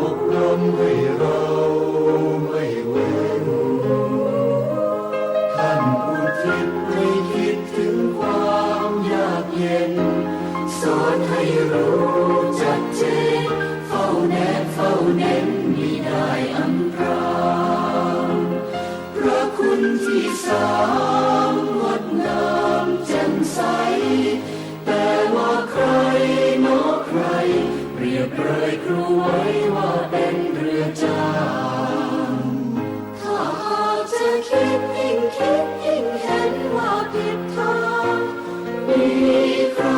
อบรมให้เราไม่เว้นท่านผู้ทิศไม่คิดถึงความยากเย็น สอให้รู้จักเจเฝ้าแนบเฝ้าเน้นมีได้อันรางพระคุณที่สามงดงามแจ่มใสแต่ ยบเรยครูไว้ว่าเป็นเรือจางถ้าหากจะคิดยิ่งคิดยิ่งเห็นว่าผิดทางมีใคร